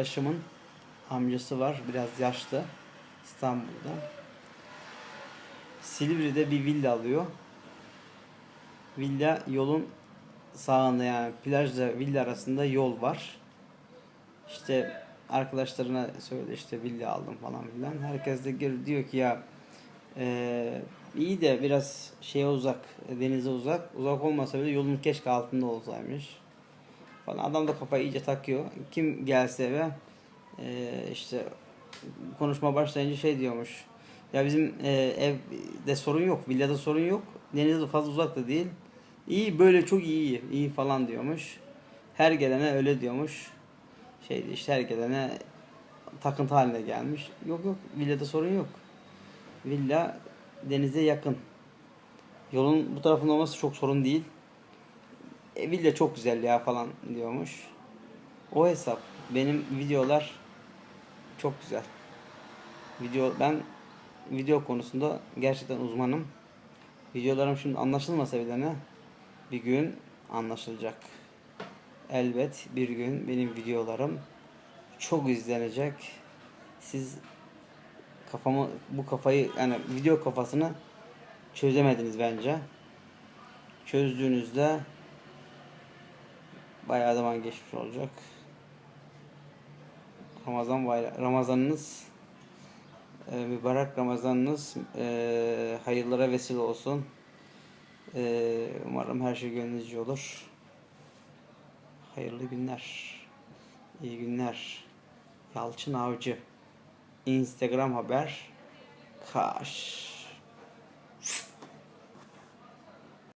arkadaşımın amcası var. Biraz yaşlı. İstanbul'da. Silivri'de bir villa alıyor. Villa yolun sağında yani plajla villa arasında yol var. İşte arkadaşlarına söyledi işte villa aldım falan filan. Herkes de gel- diyor ki ya eee, iyi de biraz şeye uzak, denize uzak. Uzak olmasa bile yolun keşke altında olsaymış. Falan. Adam da kafayı iyice takıyor. Kim gelse eve eee, işte konuşma başlayınca şey diyormuş. Ya bizim eee, evde sorun yok, villada sorun yok. Denize de fazla uzak da değil. İyi böyle çok iyi, iyi falan diyormuş. Her gelene öyle diyormuş. Şeydi işte her gelene takıntı haline gelmiş. Yok yok villada sorun yok. Villa denize yakın. Yolun bu tarafında olması çok sorun değil. E, villa çok güzel ya falan diyormuş. O hesap. Benim videolar çok güzel. Video ben video konusunda gerçekten uzmanım. Videolarım şimdi anlaşılmasa bile ne bir gün anlaşılacak. Elbet bir gün benim videolarım çok izlenecek. Siz kafamı bu kafayı yani video kafasını çözemediniz bence. Çözdüğünüzde bayağı zaman geçmiş olacak. Ramazan bayram Ramazanınız e, mübarek Ramazanınız e, hayırlara vesile olsun. E, umarım her şey gönlünüzce olur. Hayırlı günler. İyi günler. Yalçın Avcı. Instagram haber. Kaş.